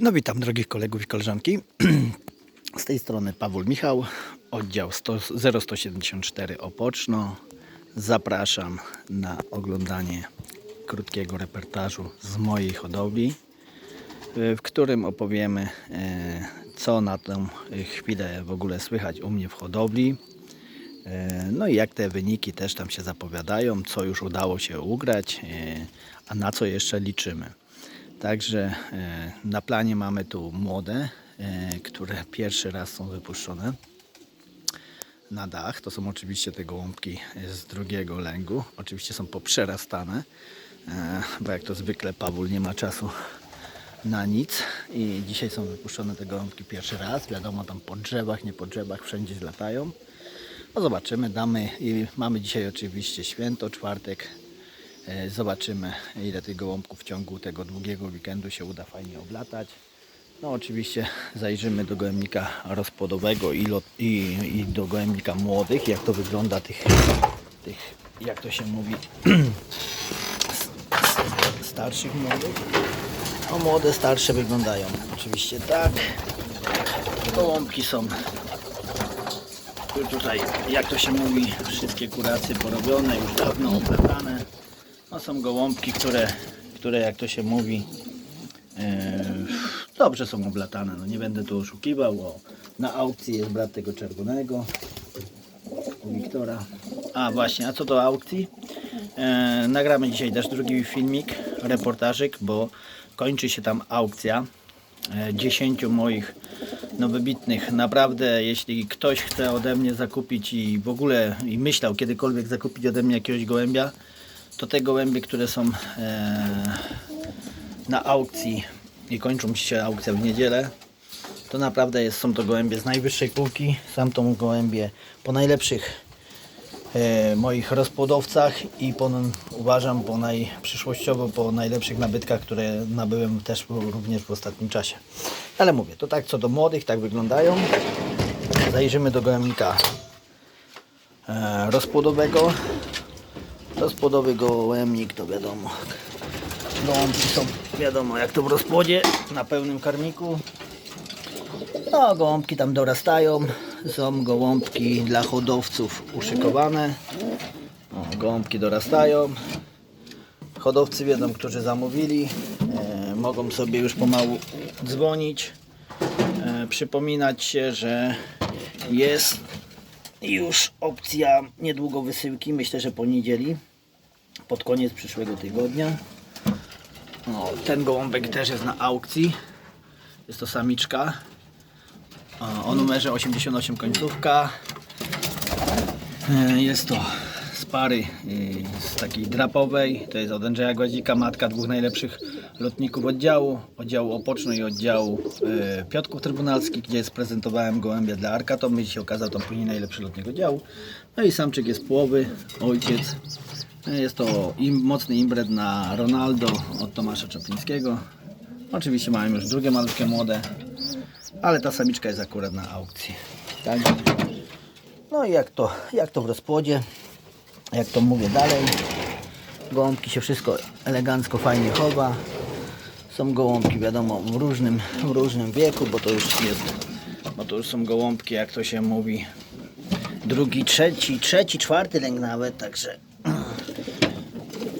No witam drogich kolegów i koleżanki. Z tej strony Paweł Michał, oddział 100, 0174 Opoczno. Zapraszam na oglądanie krótkiego reportażu z mojej hodowli, y, w którym opowiemy e, co na tę chwilę w ogóle słychać u mnie w hodowli. E, No i jak te wyniki też tam się zapowiadają, co już udało się ugrać, e, a na co jeszcze liczymy. Także e, na planie mamy tu młode, e, które pierwszy raz są wypuszczone na dach. To są oczywiście te gołąbki z drugiego lęgu. Oczywiście są poprzerastane, e, bo jak to zwykle Paweł nie ma czasu na nic i dzisiaj są wypuszczone te gołąbki pierwszy raz. Wiadomo, tam po drzewach, nie po drzewach, wszędzie zlatają. No zobaczymy, damy i mamy dzisiaj oczywiście święto, czwartek. E, Zobaczymy ile tych gołąbków w ciągu tego długiego weekendu się uda fajnie oblatać. No oczywiście zajrzymy do gołębnika rozpłodowego i, lot, i, i do gołębnika młodych, jak to wygląda tych, tych jak to się mówi, starszych młodych. No młode, starsze wyglądają oczywiście tak. Gołąbki są tu- tutaj, jak to się mówi, wszystkie kuracje porobione, już dawno oplatane. No są gołąbki, które, które jak to się mówi, e, dobrze są oblatane. No nie będę tu oszukiwał. O, na aukcji jest brat tego czerwonego, Wiktora. A właśnie, a co do aukcji? E, nagramy dzisiaj też drugi filmik, reportażyk, bo kończy się tam aukcja. e, 10 moich no wybitnych. Naprawdę, jeśli ktoś chce ode mnie zakupić i w ogóle i myślał kiedykolwiek zakupić ode mnie jakiegoś gołębia, to te gołębie, które są e, na aukcji i kończą się aukcja w niedzielę, to naprawdę jest, są to gołębie z najwyższej półki. Sam tą gołębie po najlepszych e, moich rozpłodowcach i po, uważam po najprzyszłościowo po najlepszych nabytkach, które nabyłem też również w ostatnim czasie. Ale mówię, to tak co do młodych, tak wyglądają. Zajrzymy do gołębnika e, rozpłodowego. Rozpłodowy gołębnik to wiadomo. Gołąbki są wiadomo jak to w rozpłodzie na pełnym karmiku. No, gołąbki tam dorastają. Są gołąbki dla hodowców uszykowane. O, gołąbki dorastają. Hodowcy wiedzą, którzy zamówili. E, mogą sobie już pomału dzwonić. E, przypominać się, że jest już opcja niedługo wysyłki. Myślę, że po niedzieli. Pod koniec przyszłego tygodnia. O, ten gołąbek też jest na aukcji. Jest to samiczka. O, o numerze 88 końcówka. E, Jest to z pary e, z takiej drapowej. To jest od Andrzeja Gładzika, matka dwóch najlepszych lotników oddziału. Oddziału Opoczno i oddziału e, Piotrków Trybunalskich, gdzie sprezentowałem gołębia dla Arka. To się okazał tam później najlepszy lotnik oddziału. No i samczyk jest płowy, ojciec. E, Jest to im, mocny imbred na Ronaldo od Tomasza Czaplińskiego. Oczywiście mamy już drugie malutkie młode, ale ta samiczka jest akurat na aukcji. Tak? No i jak to, jak to w rozpłodzie, jak to mówię dalej, gołąbki się wszystko elegancko, fajnie chowa. Są gołąbki wiadomo w różnym, w różnym wieku, bo to już jest, bo to już są gołąbki jak to się mówi, drugi, trzeci, trzeci, czwarty lęk nawet, także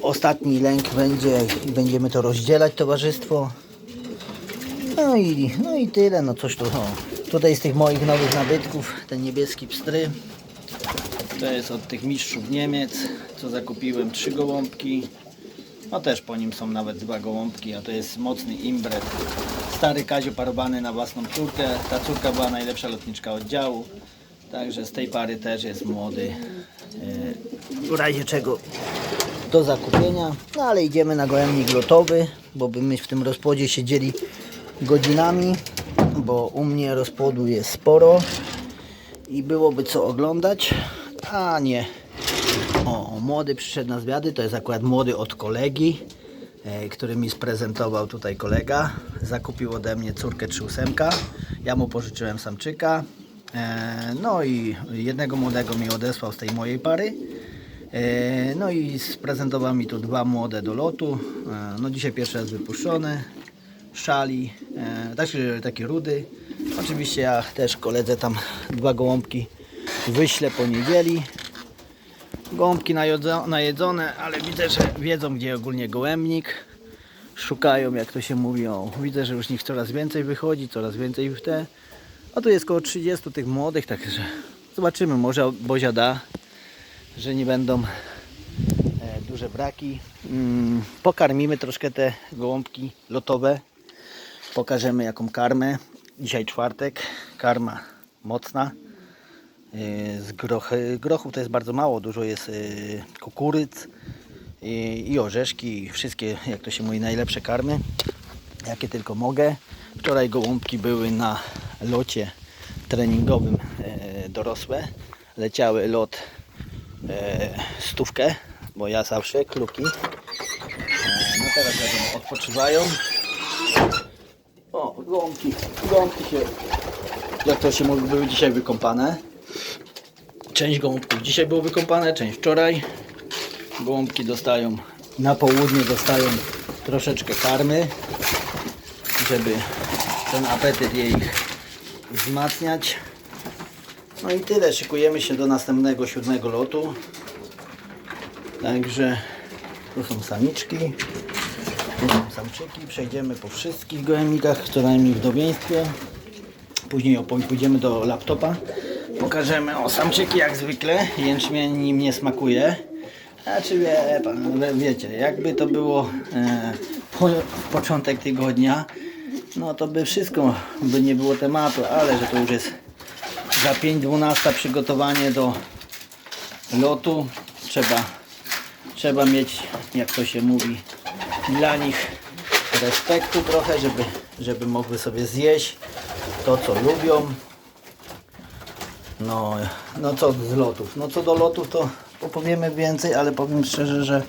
ostatni lęk będzie i będziemy to rozdzielać towarzystwo. No i, no i tyle, no coś tu. O. Tutaj z tych moich nowych nabytków, ten niebieski pstry. To jest od tych mistrzów Niemiec, co zakupiłem trzy gołąbki. No też po nim są nawet dwa gołąbki, a to jest mocny imbret. Stary Kazio parowany na własną córkę. Ta córka była najlepsza lotniczka oddziału. Także z tej pary też jest młody. e, W razie czego do zakupienia. No ale idziemy na gołębnik lotowy, bo by my w tym rozpłodzie siedzieli godzinami, bo u mnie rozpłodu jest sporo i byłoby co oglądać, a nie. O, młody przyszedł na zwiady, to jest akurat młody od kolegi, e, który mi sprezentował tutaj kolega. Zakupił ode mnie córkę 3 Ja mu pożyczyłem samczyka. E, no i jednego młodego mi odesłał z tej mojej pary. E, No i sprezentował mi tu dwa młode do lotu. No dzisiaj pierwszy raz wypuszczone. szali, e, takie, takie rudy. Oczywiście ja też koledze tam dwa gołąbki wyślę po niedzieli. Najodzo- najedzone, ale widzę, że wiedzą gdzie ogólnie gołębnik. Szukają jak to się mówi. Widzę, że już nich coraz więcej wychodzi, coraz więcej w te. A tu jest około 30 tych młodych, także zobaczymy, może Bozia da, że nie będą e, duże braki. Mm, pokarmimy troszkę te gołąbki lotowe. Pokażemy jaką karmę. Dzisiaj czwartek, karma mocna. Yy, z grochów to jest bardzo mało, dużo jest yy, kukuryc i, i orzeszki, wszystkie, jak to się mówi, najlepsze karmy, jakie tylko mogę. Wczoraj gołąbki były na locie treningowym e, dorosłe. Leciały lot e, stówkę, bo ja zawsze kluki. E, no teraz wiadomo, odpoczywają. O, gołąbki, gołąbki się, jak to się mówi, były dzisiaj wykąpane. Część gołąbków dzisiaj było wykąpane, część wczoraj. Gołąbki dostają na południe dostają troszeczkę karmy, żeby ten apetyt jej wzmacniać. No i tyle, szykujemy się do następnego siódmego lotu. Także tu są samiczki, tu są samczyki. Przejdziemy po wszystkich gołębnikach, które najmniej w dobieństwie. Później pójdziemy do laptopa. Pokażemy o samczyki jak zwykle. Jęczmień nim nie smakuje. Znaczy wie pan, wie- wiecie, jakby to było e, po, początek tygodnia, no to by wszystko by nie było tematu, ale że to już jest za 5.12 przygotowanie do lotu. Trzeba, trzeba mieć, jak to się mówi, dla nich respektu trochę, żeby, żeby mogły sobie zjeść to, co lubią. No, no co z lotów? No co do lotów to opowiemy więcej, ale powiem szczerze, że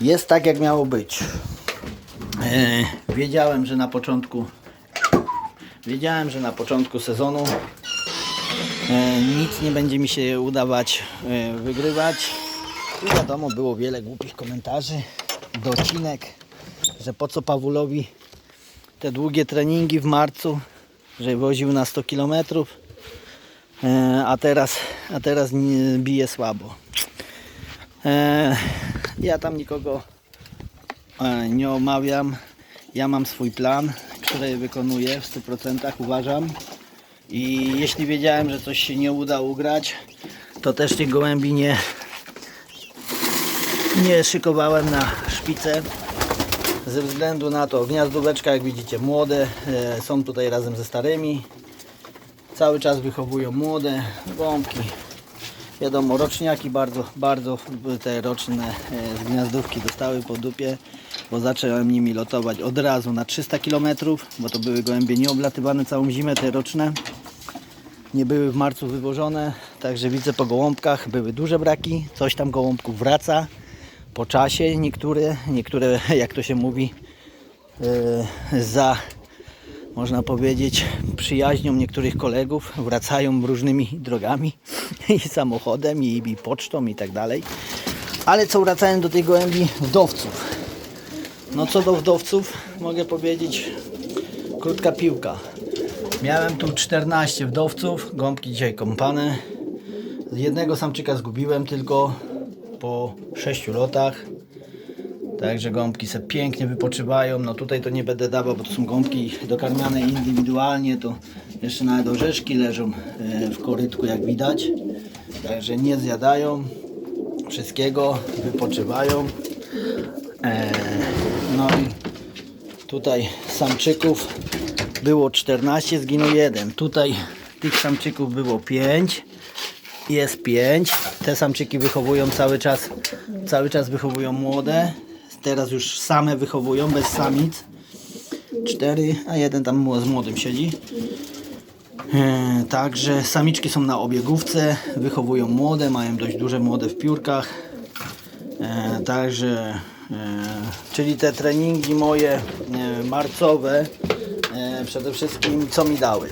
jest tak jak miało być. E, wiedziałem, że na początku wiedziałem, że na początku sezonu e, nic nie będzie mi się udawać e, wygrywać. I wiadomo, było wiele głupich komentarzy, docinek, że po co Pawulowi te długie treningi w marcu, że woził na 100 kilometrów. E, a teraz, a teraz bije słabo. E, ja tam nikogo e, nie omawiam. Ja mam swój plan, który wykonuję w 100% uważam. I jeśli wiedziałem, że coś się nie uda ugrać, to też tych gołębi nie, nie szykowałem na szpicę. Ze względu na to gniazdóweczka, jak widzicie, młode są tutaj razem ze starymi cały czas wychowują młode gąbki. Wiadomo, roczniaki bardzo, bardzo te roczne e, gniazdówki dostały po dupie, bo zacząłem nimi lotować od razu na 300 km, bo to były gołębie nieoblatywane całą zimę, te roczne. Nie były w marcu wywożone, także widzę po gołąbkach były duże braki, coś tam gołąbków wraca po czasie, niektóre, niektóre jak to się mówi, e, za można powiedzieć, przyjaźnią niektórych kolegów, wracają różnymi drogami i samochodem, i, i pocztą i tak dalej. Ale co wracają do tej gołębi wdowców. No co do wdowców, mogę powiedzieć, krótka piłka. Miałem tu 14 wdowców, gąbki dzisiaj kąpane. Jednego samczyka zgubiłem tylko po 6 lotach. Także gąbki se pięknie wypoczywają. No tutaj to nie będę dawał, bo to są gąbki dokarmiane indywidualnie. To jeszcze nawet orzeszki leżą e, w korytku, jak widać. Także nie zjadają wszystkiego, wypoczywają. E, No i tutaj samczyków było 14, zginął jeden. Tutaj tych samczyków było 5 jest 5. Te samczyki wychowują cały czas, cały czas wychowują młode. Teraz już same wychowują bez samic. 4, a jeden tam z młodym siedzi. E, Także samiczki są na obiegówce, wychowują młode, mają dość duże młode w piórkach. E, Także, e, czyli te treningi moje marcowe przede wszystkim co mi dały?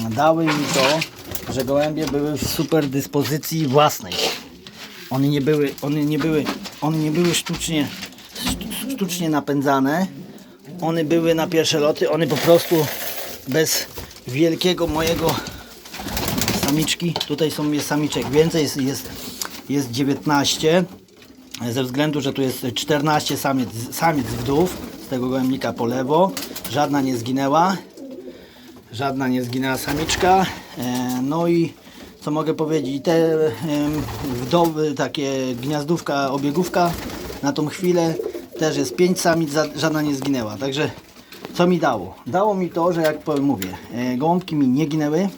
Mm, Dały mi to, że gołębie były w super dyspozycji własnej. One nie były, one nie były, one nie były sztucznie, sztu- sztucznie napędzane. one były na pierwsze loty, one po prostu bez wielkiego mojego samiczki, tutaj są jest samiczek więcej, jest, jest, jest 19, ze względu, że tu jest 14 samiec, samiec wdów, z tego gołębnika po lewo, żadna nie zginęła, żadna nie zginęła samiczka, e, no i co mogę powiedzieć, te wdowy, takie gniazdówka, obiegówka na tą chwilę też jest 5 samic, żadna nie zginęła, także co mi dało? Dało mi to, że jak powiem, mówię, e, gołąbki mi nie ginęły,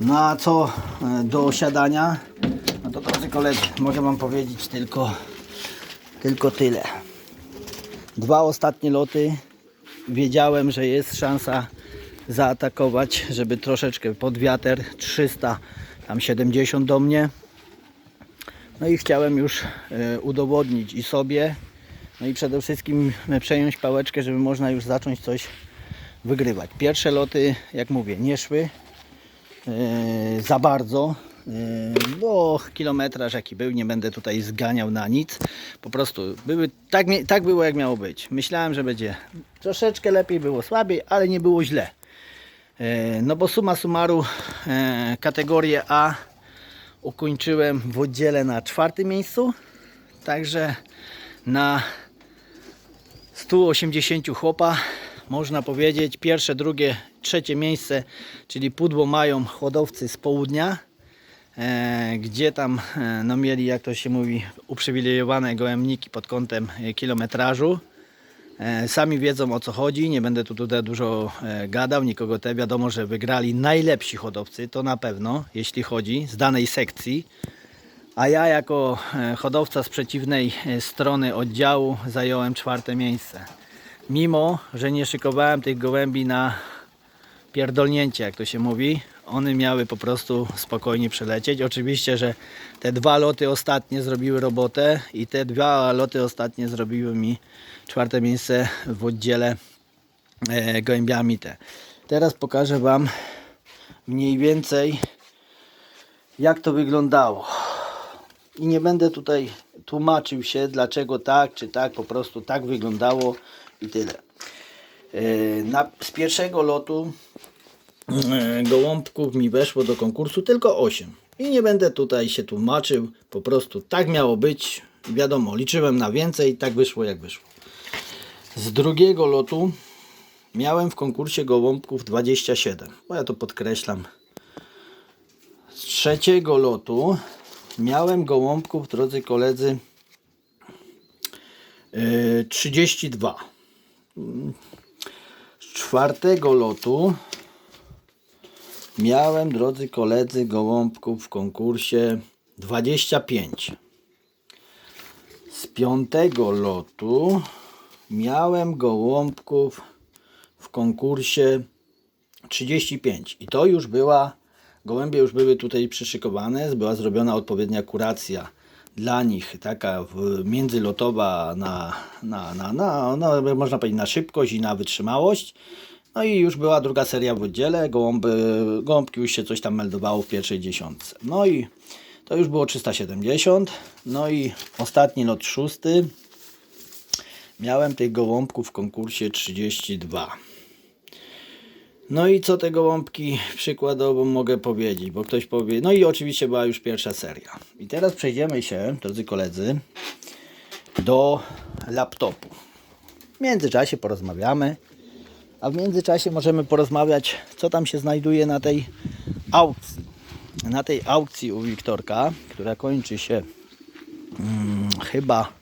no a co e, do siadania, no to drodzy koledzy, mogę Wam powiedzieć tylko, tylko tyle. Dwa ostatnie loty wiedziałem, że jest szansa zaatakować, żeby troszeczkę pod wiatr 300, tam 70 do mnie. No i chciałem już e, udowodnić i sobie, no i przede wszystkim e, przejąć pałeczkę, żeby można już zacząć coś wygrywać. Pierwsze loty, jak mówię, nie szły e, za bardzo, e, bo kilometraż jaki był, nie będę tutaj zganiał na nic. Po prostu były, tak, tak było jak miało być. Myślałem, że będzie troszeczkę lepiej, było słabiej, ale nie było źle. No bo suma summarum kategorię A ukończyłem w oddziale na czwartym miejscu. Także na 180 chłopa można powiedzieć pierwsze, drugie, trzecie miejsce, czyli pudło mają hodowcy z południa, e, gdzie tam e, no mieli, jak to się mówi, uprzywilejowane gołębniki pod kątem e, kilometrażu. Sami wiedzą o co chodzi, nie będę tu tutaj dużo gadał, nikogo te wiadomo, że wygrali najlepsi hodowcy, to na pewno, jeśli chodzi z danej sekcji. A ja jako e, hodowca z przeciwnej e, strony oddziału zająłem czwarte miejsce. Mimo, że nie szykowałem tych gołębi na pierdolnięcie, jak to się mówi. One miały po prostu spokojnie przelecieć. Oczywiście, że te dwa loty ostatnie zrobiły robotę i te dwa loty ostatnie zrobiły mi czwarte miejsce w oddziale e, gołębiami te. Teraz pokażę Wam mniej więcej jak to wyglądało. I nie będę tutaj tłumaczył się dlaczego tak czy tak, po prostu tak wyglądało i tyle. E, Na, z pierwszego lotu e, gołąbków mi weszło do konkursu tylko 8. I nie będę tutaj się tłumaczył, po prostu tak miało być. Wiadomo, liczyłem na więcej, tak wyszło jak wyszło. Z drugiego lotu miałem w konkursie gołąbków 27, bo ja to podkreślam. Z trzeciego lotu miałem gołąbków, drodzy koledzy, yy, 32. Z czwartego lotu miałem, drodzy koledzy, gołąbków w konkursie 25. Z piątego lotu miałem gołąbków w konkursie 35. I to już była, gołębie już były tutaj przyszykowane, była zrobiona odpowiednia kuracja dla nich, taka międzylotowa na, na, na, na no, można powiedzieć na szybkość i na wytrzymałość. No i już była druga seria w oddziale, gołąby, gołąbki już się coś tam meldowało w pierwszej dziesiątce. No i to już było 370. No i ostatni lot szósty. Miałem tych gołąbków w konkursie 32. No i co te gołąbki przykładowo mogę powiedzieć, bo ktoś powie, no i oczywiście była już pierwsza seria. I teraz przejdziemy się, drodzy koledzy, do laptopu. W międzyczasie porozmawiamy, a w międzyczasie możemy porozmawiać, co tam się znajduje na tej aukcji. Na tej aukcji u Wiktorka, która kończy się mm, chyba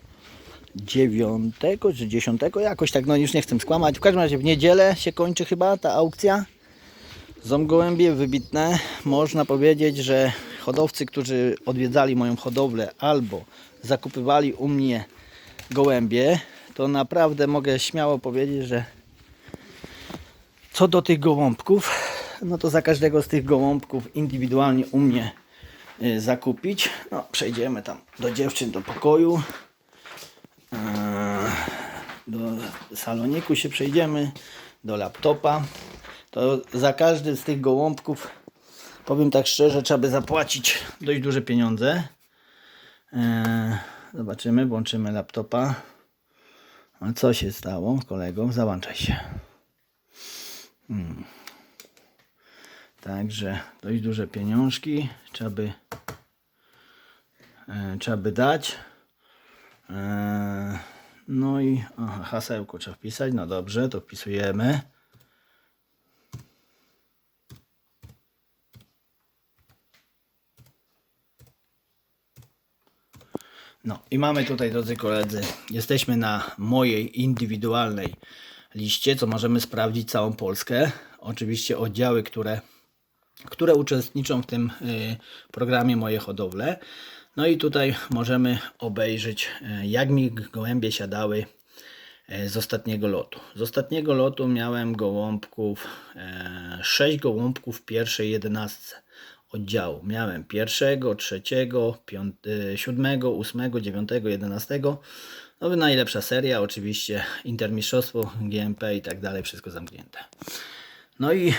9 czy 10, jakoś tak, no już nie chcę skłamać. W każdym razie w niedzielę się kończy chyba ta aukcja. Są gołębie wybitne. Można powiedzieć, że hodowcy, którzy odwiedzali moją hodowlę albo zakupywali u mnie gołębie, to naprawdę mogę śmiało powiedzieć, że co do tych gołąbków, no to za każdego z tych gołąbków indywidualnie u mnie y, zakupić. No, przejdziemy tam do dziewczyn do pokoju. Eee, do saloniku się przejdziemy, do laptopa, to za każdy z tych gołąbków, powiem tak szczerze, trzeba by zapłacić dość duże pieniądze. Eee, zobaczymy, włączymy laptopa. A co się stało, kolego? Załączaj się. Hmm. Także dość duże pieniążki trzeba by, e, trzeba by dać. E, no i aha, hasełko trzeba wpisać. No dobrze, to wpisujemy. No i mamy tutaj, drodzy koledzy, jesteśmy na mojej indywidualnej liście, co możemy sprawdzić całą Polskę. Oczywiście oddziały, które, które uczestniczą w tym y, programie Moje Hodowle. No i tutaj możemy obejrzeć, y, jak mi gołębie siadały y, z ostatniego lotu. Z ostatniego lotu miałem gołąbków, 6 gołąbków w pierwszej jedenastce oddziału. Miałem pierwszego, trzeciego, siódmego, ósmego, dziewiątego, jedenastego. No najlepsza seria, oczywiście intermistrzostwo, GMP i tak dalej, wszystko zamknięte. No i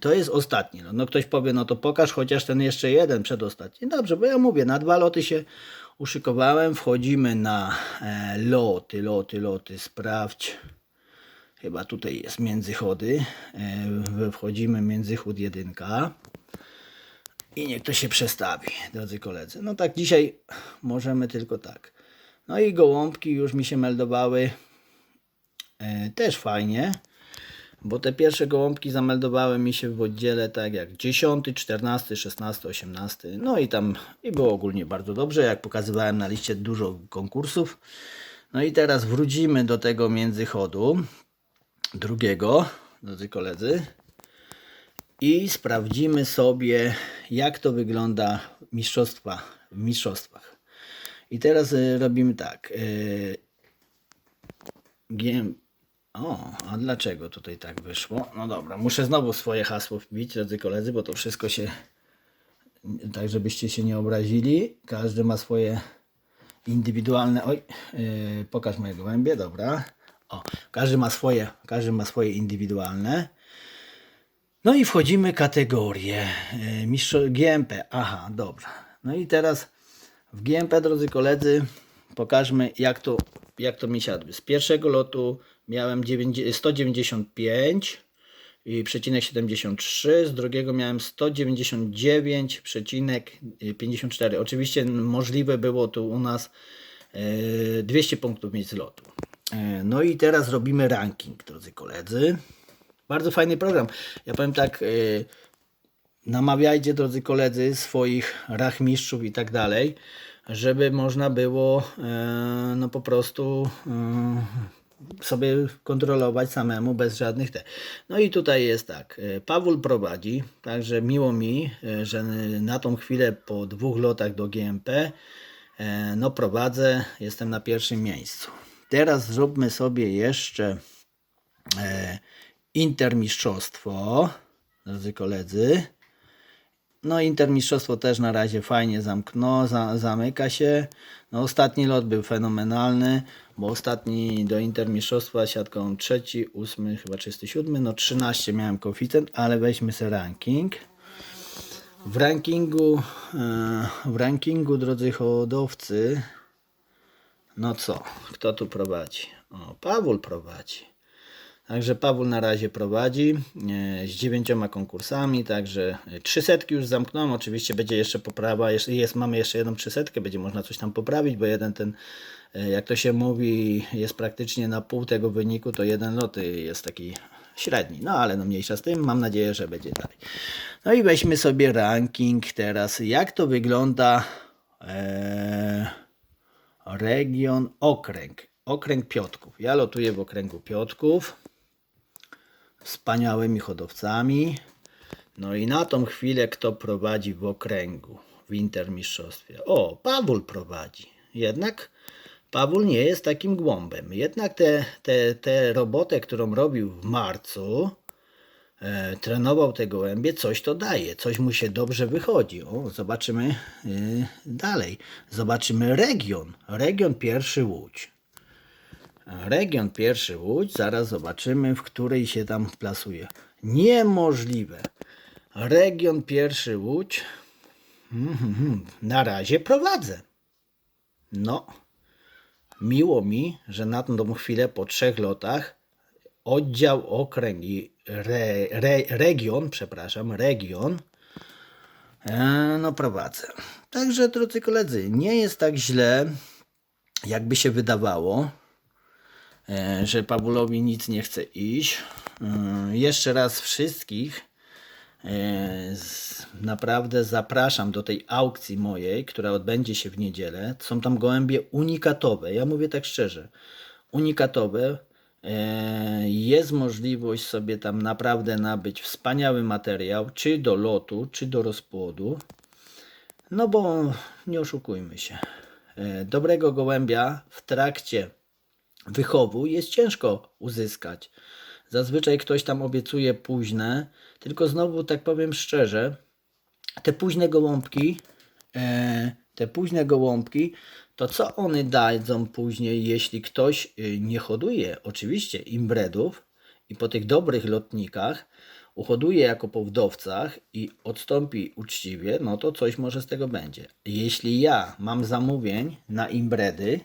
to jest ostatni. No, no ktoś powie, no to pokaż chociaż ten jeszcze jeden przedostatni. Dobrze, bo ja mówię, na dwa loty się uszykowałem. Wchodzimy na e, loty, loty, loty, sprawdź. Chyba tutaj jest międzychody. E, wchodzimy międzychód jedynka. I niech to się przestawi, drodzy koledzy. No tak dzisiaj możemy tylko tak. No i gołąbki już mi się meldowały e, też fajnie, bo te pierwsze gołąbki zameldowały mi się w oddziale tak jak 10, 14, 16, 18. No i tam i było ogólnie bardzo dobrze, jak pokazywałem na liście dużo konkursów. No i teraz wrócimy do tego międzychodu drugiego, drodzy koledzy i sprawdzimy sobie, jak to wygląda mistrzostwa, w mistrzostwach. I teraz y, robimy tak. Y, GM... O, a dlaczego tutaj tak wyszło? No dobra, muszę znowu swoje hasło wbić, drodzy koledzy, bo to wszystko się. Tak, żebyście się nie obrazili. Każdy ma swoje indywidualne. Oj, yy, pokaż moje gołębie, dobra. O, każdy ma swoje, każdy ma swoje indywidualne. No i wchodzimy kategorię e, mistrz GMP. Aha, dobra. No i teraz w GMP, drodzy koledzy, pokażmy jak to, jak to mi siadły. Z pierwszego lotu miałem 195 i przecinek 73, z drugiego miałem 199,54. Oczywiście możliwe było tu u nas 200 e, punktów mieć z lotu. E, no i teraz robimy ranking, drodzy koledzy. Bardzo fajny program. Ja powiem tak, yy, namawiajcie drodzy koledzy swoich rachmistrzów i tak dalej, żeby można było no po prostu sobie kontrolować samemu bez żadnych te. No i tutaj jest tak, Paweł prowadzi, także miło mi, że na tą chwilę po dwóch lotach do GMP no prowadzę, jestem na pierwszym miejscu. Teraz zróbmy sobie jeszcze Intermistrzostwo, drodzy koledzy. No Intermistrzostwo też na razie fajnie zamknął, za, zamyka się. No ostatni lot był fenomenalny, bo ostatni do Intermistrzostwa siatką trzeci, ósmy, chyba 37, no 13 miałem koeficjent, ale weźmy sobie ranking. W rankingu, e, w rankingu, drodzy hodowcy, no co, kto tu prowadzi? O, Paweł prowadzi. Także Paweł na razie prowadzi e, z dziewięcioma konkursami, także trzy setki już zamknąłem. Oczywiście będzie jeszcze poprawa, jest, jest, mamy jeszcze jedną trzysetkę, będzie można coś tam poprawić, bo jeden ten, e, jak to się mówi, jest praktycznie na pół tego wyniku, to jeden lot jest taki średni. No ale no mniejsza z tym, mam nadzieję, że będzie dalej. No i weźmy sobie ranking teraz, jak to wygląda e, region, okręg, okręg Piotków. Ja lotuję w okręgu Piotków wspaniałymi hodowcami. No i na tą chwilę kto prowadzi w okręgu w intermistrzostwie? O, Paweł prowadzi. Jednak Paweł nie jest takim głąbem. Jednak tę te, te robotę, którą robił w marcu, e, trenował te gołębie, coś to daje, coś mu się dobrze wychodzi. O, zobaczymy e, dalej. Zobaczymy region. Region pierwszy Łódź. Region pierwszy Łódź, zaraz zobaczymy, w której się tam plasuje. Niemożliwe. Region pierwszy Łódź. Mhm, na razie prowadzę. No, miło mi, że na tą chwilę po trzech lotach oddział, okręg i re, re, region, przepraszam, region e, no prowadzę. Także drodzy koledzy, nie jest tak źle, jakby się wydawało, że Pawulowi nic nie chce iść. E, Jeszcze raz wszystkich e, naprawdę zapraszam do tej aukcji mojej, która odbędzie się w niedzielę. Są tam gołębie unikatowe. Ja mówię tak szczerze. Unikatowe. E, Jest możliwość sobie tam naprawdę nabyć wspaniały materiał, czy do lotu, czy do rozpłodu. No bo nie oszukujmy się. E, Dobrego gołębia w trakcie wychowu jest ciężko uzyskać. Zazwyczaj ktoś tam obiecuje późne, tylko znowu tak powiem szczerze, te późne gołąbki, e, te późne gołąbki, to co one dadzą później, jeśli ktoś y, nie hoduje oczywiście imbredów i po tych dobrych lotnikach uhoduje jako po wdowcach i odstąpi uczciwie, no to coś może z tego będzie. Jeśli ja mam zamówień na imbredy,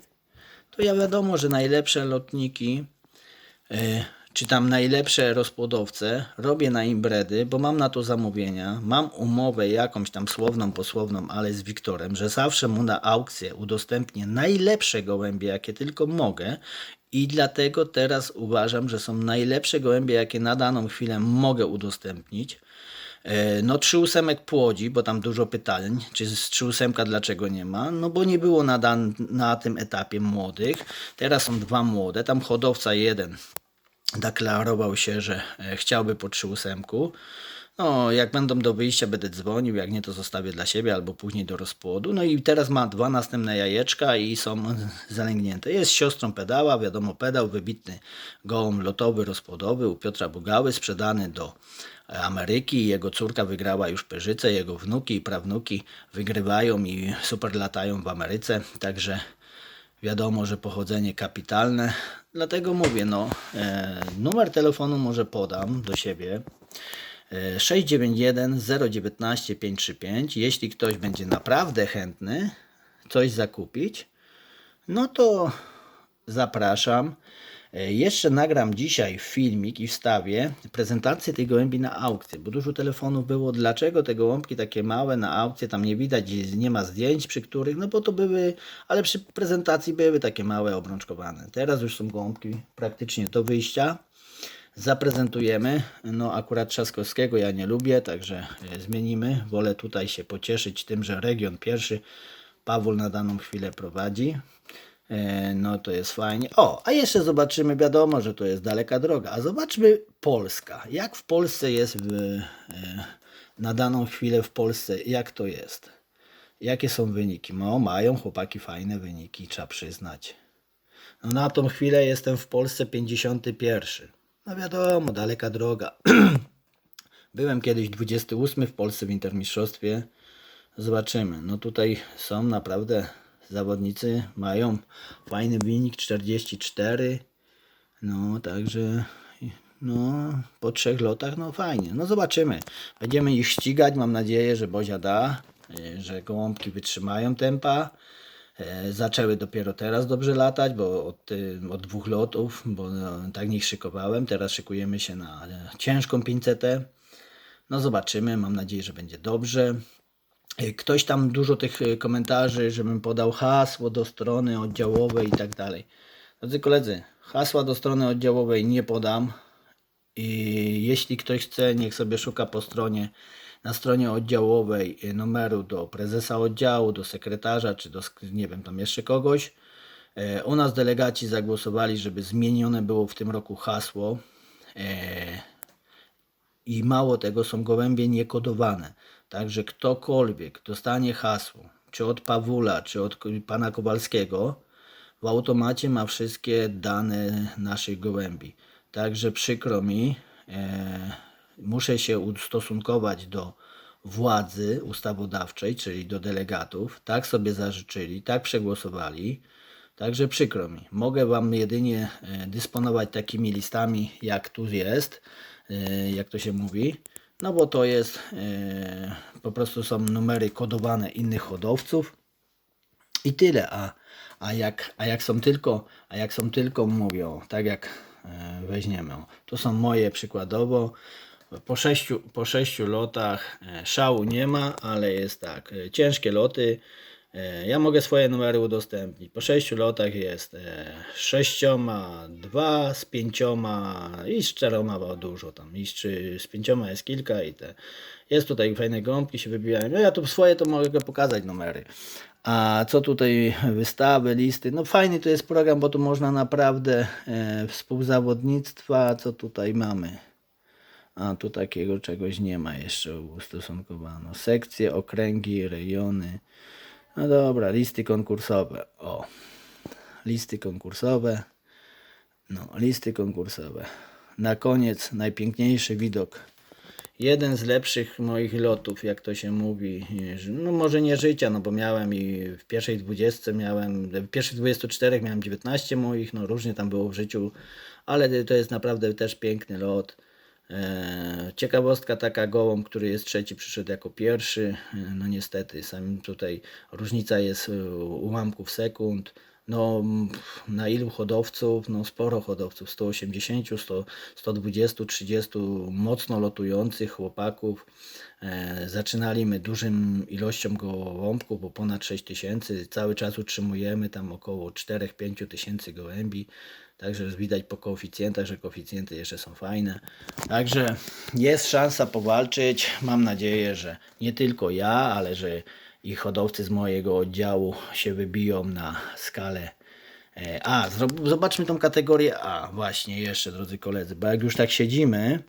to ja wiadomo, że najlepsze lotniki e, czy tam najlepsze rozpłodowce robię na imbredy, bo mam na to zamówienia, mam umowę jakąś tam słowną, posłowną, ale z Wiktorem, że zawsze mu na aukcję udostępnię najlepsze gołębie, jakie tylko mogę i dlatego teraz uważam, że są najlepsze gołębie, jakie na daną chwilę mogę udostępnić. E, No 3.8 płodzi, bo tam dużo pytań, czy z 3.8 dlaczego nie ma? No bo nie było na, dan- na tym etapie młodych. Teraz są dwa młode, tam hodowca jeden deklarował się, że e, chciałby po 3.8. No, jak będą do wyjścia, będę dzwonił, jak nie, to zostawię dla siebie albo później do rozpłodu. No i teraz ma dwa następne jajeczka i są zalęgnięte. Jest siostrą pedała, wiadomo, pedał, wybitny gołąb lotowy, rozpłodowy u Piotra Bugały, sprzedany do Ameryki. Jego córka wygrała już Pyrzycę, jego wnuki i prawnuki wygrywają i super latają w Ameryce. Także wiadomo, że pochodzenie kapitalne. Dlatego mówię, no, e, numer telefonu może podam do siebie. E, 691 019 535. Jeśli ktoś będzie naprawdę chętny coś zakupić, no to zapraszam. E, Jeszcze nagram dzisiaj filmik i wstawię prezentację tej gołębi na aukcję, bo dużo telefonów było, dlaczego te gołąbki takie małe na aukcję, tam nie widać, nie ma zdjęć przy których, no bo to były, ale przy prezentacji były takie małe, obrączkowane. Teraz już są gołąbki praktycznie do wyjścia. Zaprezentujemy, no akurat Trzaskowskiego ja nie lubię, także e, zmienimy. Wolę tutaj się pocieszyć tym, że region pierwszy Pawul na daną chwilę prowadzi. E, No to jest fajnie. O, a jeszcze zobaczymy, wiadomo, że to jest daleka droga, a zobaczmy Polska. Jak w Polsce jest w, e, na daną chwilę w Polsce, jak to jest? Jakie są wyniki? No, mają chłopaki fajne wyniki, trzeba przyznać. No na tą chwilę jestem w Polsce 51. No wiadomo, daleka droga. Byłem kiedyś 28 w Polsce w Intermistrzostwie. Zobaczymy. No tutaj są naprawdę zawodnicy, mają fajny wynik 44. No także no po trzech lotach no fajnie. No zobaczymy. Będziemy ich ścigać. Mam nadzieję, że Bozia da, e, że gołąbki wytrzymają tempa. E, Zaczęły dopiero teraz dobrze latać, bo od, y, od dwóch lotów, bo no, tak nie szykowałem. Teraz szykujemy się na e, ciężką 500. No zobaczymy, mam nadzieję, że będzie dobrze. E, Ktoś tam dużo tych e, komentarzy, żebym podał hasło do strony oddziałowej i tak dalej. Drodzy koledzy, hasła do strony oddziałowej nie podam. I jeśli ktoś chce, niech sobie szuka po stronie, na stronie oddziałowej e, numeru do prezesa oddziału, do sekretarza, czy do, nie wiem, tam jeszcze kogoś. U nas delegaci zagłosowali, żeby zmienione było w tym roku hasło. I mało tego, są gołębie niekodowane. Także ktokolwiek dostanie hasło, czy od Pawula, czy od pana Kowalskiego, w automacie ma wszystkie dane naszych gołębi. Także przykro mi, e, muszę się ustosunkować do władzy ustawodawczej, czyli do delegatów. Tak sobie zażyczyli, tak przegłosowali. Także przykro mi. Mogę Wam jedynie e, dysponować takimi listami, jak tu jest, e, jak to się mówi. No bo to jest, e, po prostu są numery kodowane innych hodowców. I tyle, a, a, jak, a jak są tylko, a jak są tylko, mówię, o, tak jak e, weźmiemy, to są moje przykładowo, po sześciu, po sześciu lotach e, szału nie ma, ale jest tak, ciężkie loty, ja mogę swoje numery udostępnić. Po sześciu lotach jest e, z sześcioma, dwa z pięcioma i z czteroma było dużo tam. I z, z pięcioma jest kilka i te. Jest tutaj fajne gąbki się wybijają. No ja tu swoje to mogę pokazać numery. A co tutaj wystawy, listy? No fajny to jest program, bo tu można naprawdę e, współzawodnictwa, co tutaj mamy. A tu takiego czegoś nie ma jeszcze ustosunkowano. Sekcje, okręgi, rejony. No dobra, listy konkursowe. O, listy konkursowe. No, listy konkursowe. Na koniec najpiękniejszy widok. Jeden z lepszych moich lotów, jak to się mówi. No może nie życia, no bo miałem i w pierwszej 20 miałem, w pierwszych 24 miałem 19 moich, no różnie tam było w życiu, ale to jest naprawdę też piękny lot. E, Ciekawostka taka gołąb, który jest trzeci, przyszedł jako pierwszy. E, No niestety, sam tutaj różnica jest e, ułamków sekund. No na ilu hodowców? No sporo hodowców, 180, 100, 120, 30 mocno lotujących chłopaków. E, Zaczynaliśmy dużym ilością gołąbków, bo ponad 6 tysięcy. Cały czas utrzymujemy tam około 4-5 tysięcy gołębi. Także widać po koeficjentach, że koeficjenty jeszcze są fajne. Także jest szansa powalczyć. Mam nadzieję, że nie tylko ja, ale że i hodowcy z mojego oddziału się wybiją na skalę e, A. Zobaczmy tą kategorię A. Właśnie jeszcze, drodzy koledzy, bo jak już tak siedzimy,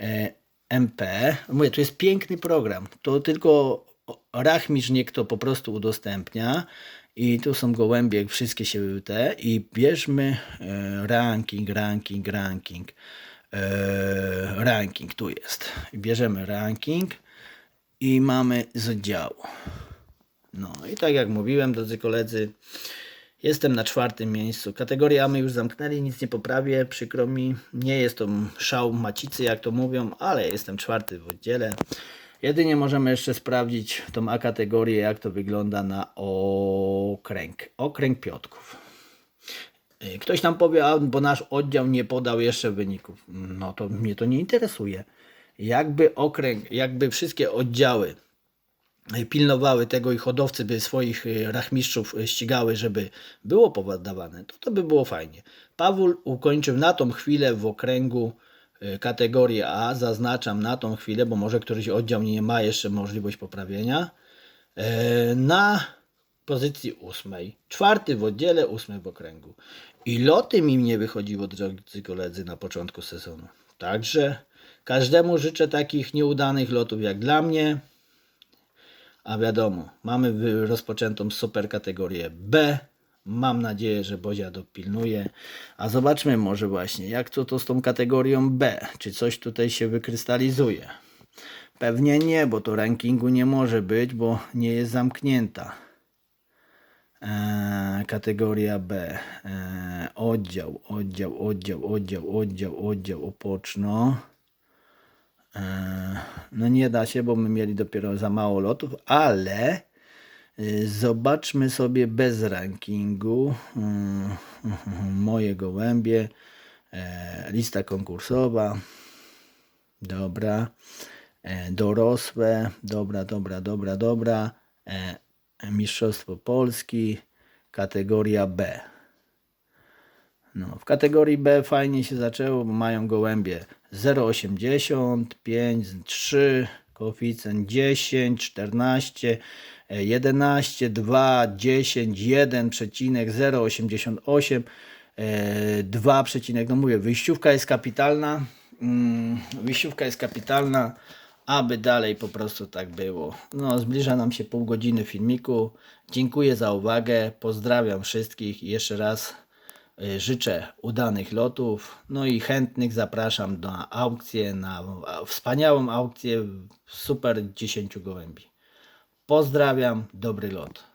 e, MP, mówię, to jest piękny program. To tylko Rachmisz niech to po prostu udostępnia i tu są gołębie, wszystkie się te i bierzmy e, ranking, ranking, ranking. E, ranking tu jest. Bierzemy ranking i mamy z oddziału. No i tak jak mówiłem, drodzy koledzy, jestem na czwartym miejscu. Kategorię A my już zamknęli, nic nie poprawię, przykro mi. Nie jest to szał macicy, jak to mówią, ale jestem czwarty w oddziale. Jedynie możemy jeszcze sprawdzić tą A kategorię, jak to wygląda na okręg. Okręg Piotków. Y, Ktoś nam powie, a, bo nasz oddział nie podał jeszcze wyników. No to mnie to nie interesuje. Jakby okręg, jakby wszystkie oddziały y, pilnowały tego i hodowcy by swoich y, rachmistrzów ścigały, żeby było podawane, to to by było fajnie. Pawul ukończył na tą chwilę w okręgu kategorię A, zaznaczam na tą chwilę, bo może któryś oddział nie ma jeszcze możliwość poprawienia, e, na pozycji ósmej. Czwarty w oddziale, ósmy w okręgu. I loty mi nie wychodziło, drodzy koledzy, na początku sezonu. Także każdemu życzę takich nieudanych lotów jak dla mnie. A wiadomo, mamy rozpoczętą super kategorię B. Mam nadzieję, że Bozia dopilnuje. A zobaczmy może właśnie, jak to, to z tą kategorią B. Czy coś tutaj się wykrystalizuje? Pewnie nie, bo to rankingu nie może być, bo nie jest zamknięta. Eee, kategoria B. Eee, oddział, oddział, oddział, oddział, oddział, oddział, opoczno. Eee, no nie da się, bo my mieli dopiero za mało lotów, ale zobaczmy sobie bez rankingu. Mm, Moje gołębie. Eee, lista konkursowa. Dobra. E, dorosłe. Dobra, dobra, dobra, dobra. E, Mistrzostwo Polski. Kategoria B. No, w kategorii B fajnie się zaczęło, bo mają gołębie 0,80, 5, 3, koeficjent 10, 14, e, 11, 2, 10, 1,088, e, 2, przecinek, no mówię, wyjściówka jest kapitalna, mm, wyjściówka jest kapitalna, aby dalej po prostu tak było. No, zbliża nam się pół godziny filmiku. Dziękuję za uwagę, pozdrawiam wszystkich i jeszcze raz y, życzę udanych lotów. No i chętnych zapraszam na aukcję, na wspaniałą aukcję super 10 gołębi. Pozdrawiam, dobry lot.